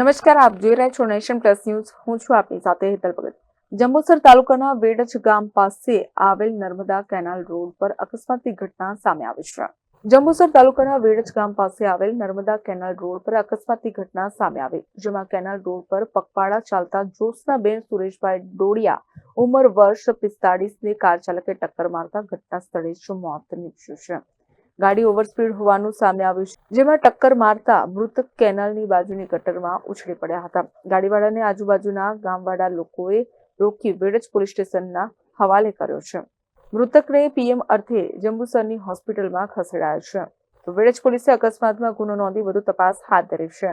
નમસ્કાર, આપ જોઈ રહ્યા છો નેશન પ્લસ ન્યૂઝ. હું છું આપની સાથે હેતલ ભગત. જંબુસર તાલુકાના વેડજ ગામ પાસે આવેલ નર્મદા કેનાલ રોડ પર અકસ્માતની ઘટના સામે આવી છે. જંબુસર તાલુકાના વેડજ ગામ પાસે આવેલ નર્મદા કેનાલ રોડ પર અકસ્માતની ઘટના સામે આવી, જેમાં કેનાલ રોડ પર પગપાળા ચાલતા જ્યોત્સનાબેન સુરેશભાઈ ડોડિયા ઉંમર વર્ષ પિસ્તાળીસને કાર ચાલકે ટક્કર મારતા ઘટના સ્થળે જ મોત નીપજ્યું છે. ગાડી ઓવરસ્પીડ હોવાનું સામે આવ્યું છે, જેમાં ટક્કર મારતા મૃતક કેનાલની બાજુની ગટરમાં ઉછળી પડ્યા હતા. ગાડીવાળાને આજુબાજુના ગામવાળા લોકોએ રોકી વેડજ પોલીસ સ્ટેશનના હવાલે કર્યો છે. મૃતકને પીએમ અર્થે જંબુસરની હોસ્પિટલમાં ખસેડાયો છે. તો વેડજ પોલીસે અકસ્માતમાં ગુનો નોંધી વધુ તપાસ હાથ ધરી છે.